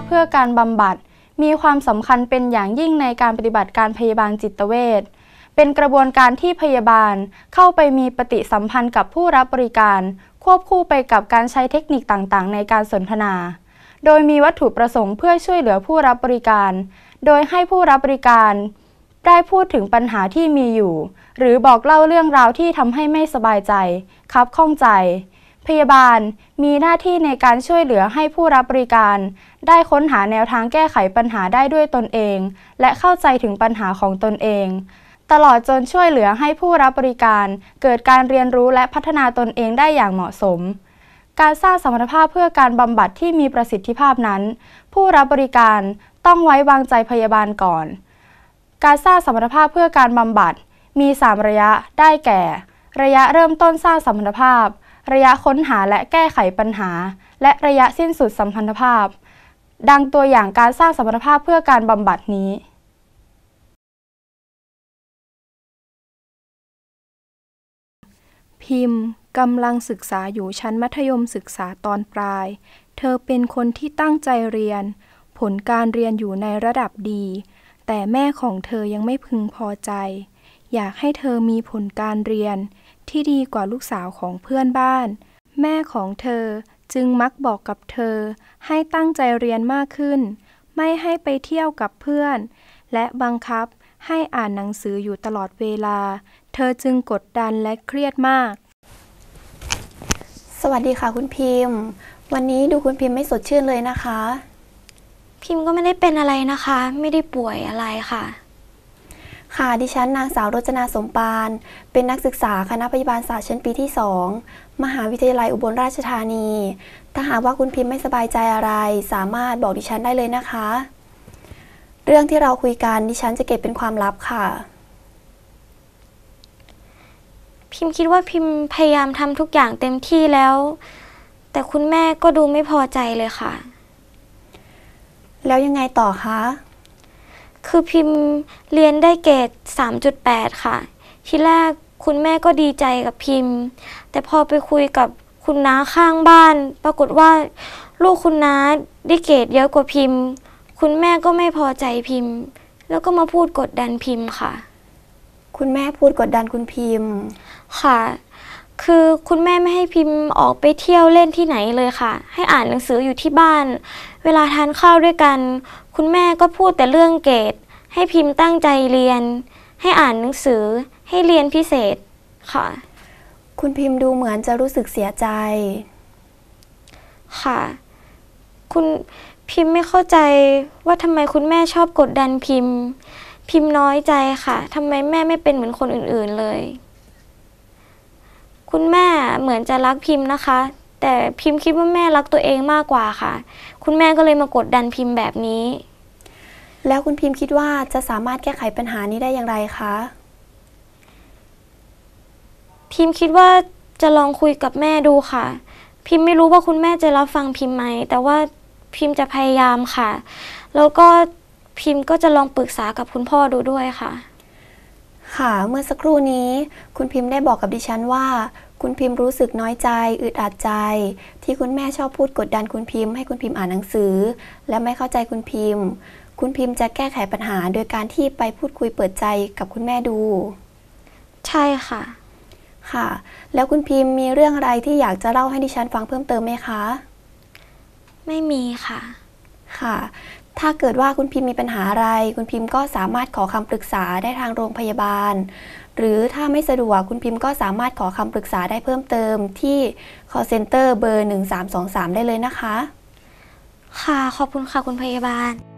พเพื่อการบำบัด มีความสำคัญเป็นอย่างยิ่งในการปฏิบัติการพยาบาลจิตเวชเป็นกระบวนการที่พยาบาลเข้าไปมีปฏิสัมพันธ์กับผู้รับบริการ ควบคู่ไปกับการใช้เทคนิคต่างๆ ในการสนทนา โดยมีวัตถุประสงค์เพื่อช่วยเหลือผู้รับบริการ โดยให้ผู้รับบริการได้พูดถึงปัญหาที่มีอยู่ หรือบอกเล่าเรื่องราวที่ทำให้ไม่สบายใจ คับข้องใจ พยาบาลมีหน้าที่ในการช่วยเหลือให้ผู้รับบริการ ได้ค้นหาแนวทางแก้ไขปัญหาได้ด้วยตนเอง และเข้าใจถึงปัญหาของตนเอง ตลอดจนช่วยเหลือให้ผู้รับบริการ เกิดการเรียนรู้และพัฒนาตนเองได้อย่างเหมาะสม การสร้างสมรรถภาพเพื่อการบำบัดที่มีประสิทธิภาพนั้น ผู้รับบริการต้องไว้วางใจพยาบาลก่อน การสร้างสมรรถภาพเพื่อการบำบัดมี 3 ระยะได้แก่ ระยะเริ่มต้นสร้างสมรรถภาพ ระยะค้นหาและแก้ไขปัญหา และระยะสิ้นสุดสัมพันธภาพ ดังตัวอย่างการสร้างสัมรรถภาพเพื่อการบำบัดนี้พิมพ์กำลังศึกษาอยู่ชั้นมัธยมศึกษาตอนปลาย เธอเป็นคนที่ตั้งใจเรียน ผลการเรียนอยู่ในระดับดี แต่แม่ของเธอยังไม่พึงพอใจ อยากให้เธอมีผลการเรียน ที่ดีกว่าลูกสาวของเพื่อนบ้าน แม่ของเธอจึงมักบอกกับเธอให้ตั้งใจเรียนมากขึ้น ไม่ให้ไปเที่ยวกับเพื่อน และบังคับให้อ่านหนังสืออยู่ตลอดเวลา เธอจึงกดดันและเครียดมาก สวัสดีค่ะคุณพิมพ์ วันนี้ดูคุณพิมพ์ไม่สดชื่นเลยนะคะ พิมพ์ก็ไม่ได้เป็นอะไรนะคะ ไม่ได้ป่วยอะไรค่ะ ค่ะ ดิฉันนางสาวรจนาสมปาน เป็นนักศึกษาคณะพยาบาลศาสตร์ชั้นปีที่ 2 มหาวิทยาลัยอุบลราชธานี ถ้าหากว่าคุณพิมพ์ไม่สบายใจอะไร สามารถบอกดิฉันได้เลยนะคะ เรื่องที่เราคุยกันดิฉันจะเก็บเป็นความลับค่ะ พิมพ์คิดว่าพิมพ์พยายามทำทุกอย่างเต็มที่แล้ว แต่คุณแม่ก็ดูไม่พอใจเลยค่ะ แล้วยังไงต่อคะ คือพิมพ์เรียนได้เกรด3.8 ค่ะ ทีแรกคุณแม่ก็ดีใจกับพิมพ์ แต่พอไปคุยกับคุณน้าข้างบ้าน ปรากฏว่าลูกคุณน้าได้เกรดเยอะกว่าพิมพ์ คุณแม่ก็ไม่พอใจพิมพ์ แล้วก็มาพูดกดดันพิมพ์ค่ะ คุณแม่พูดกดดันคุณพิมพ์ ค่ะ คือคุณแม่ไม่ให้พิมพ์ออกไปเที่ยวเล่นที่ไหนเลยค่ะ ให้อ่านหนังสืออยู่ที่บ้าน เวลาทานข้าวด้วยกัน คุณแม่ก็พูดแต่เรื่องเกรดให้พิมพ์ตั้งใจเรียน ให้อ่านหนังสือ ให้เรียนพิเศษค่ะ คุณพิมพ์ดูเหมือนจะรู้สึกเสียใจ ค่ะ คุณพิมพ์ไม่เข้าใจว่าทำไมคุณแม่ชอบกดดันพิมพ์ พิมพ์น้อยใจค่ะทำไมแม่ไม่เป็นเหมือนคนอื่นๆเลย คุณแม่เหมือนจะรักพิมพ์นะคะ แต่พิมพ์คิดว่าแม่รักตัวเองมากกว่าค่ะ คุณแม่ก็เลยมากดดันพิมพ์แบบนี้ แล้วคุณพิมพ์คิดว่าจะสามารถแก้ไขปัญหานี้ได้อย่างไรคะ พิมพ์คิดว่าจะลองคุยกับแม่ดูค่ะ พิมพ์ไม่รู้ว่าคุณแม่จะรับฟังพิมพ์ไหม แต่ว่าพิมพ์จะพยายามค่ะ แล้วก็พิมพ์ก็จะลองปรึกษากับคุณพ่อดูด้วยค่ะ ค่ะเมื่อสักครู่นี้ คุณพิมพ์ได้บอกกับดิฉันว่า คุณพิมพ์รู้สึกน้อยใจ อึดอัดใจ ที่คุณแม่ชอบพูดกดดันคุณพิมพ์ให้คุณพิมพ์อ่านหนังสือ และไม่เข้าใจคุณพิมพ์ คุณพิมพ์จะแก้ไขปัญหาโดยการที่ไปพูดคุยเปิดใจกับคุณแม่ดู ใช่ค่ะ ค่ะ แล้วคุณพิมพ์มีเรื่องอะไรที่อยากจะเล่าให้ดิฉันฟังเพิ่มเติมไหมคะ ไม่มีค่ะ ค่ะ ถ้าเกิดว่าคุณพิมพ์มีปัญหาอะไร คุณพิมพ์ก็สามารถขอคำปรึกษาได้ทางโรงพยาบาล หรือถ้าไม่สะดวกคุณพิมพ์ก็สามารถขอคำปรึกษาได้เพิ่มเติมที่ call center เบอร์ 1323 ได้เลยนะคะ ค่ะ ขอบคุณค่ะคุณพยาบาล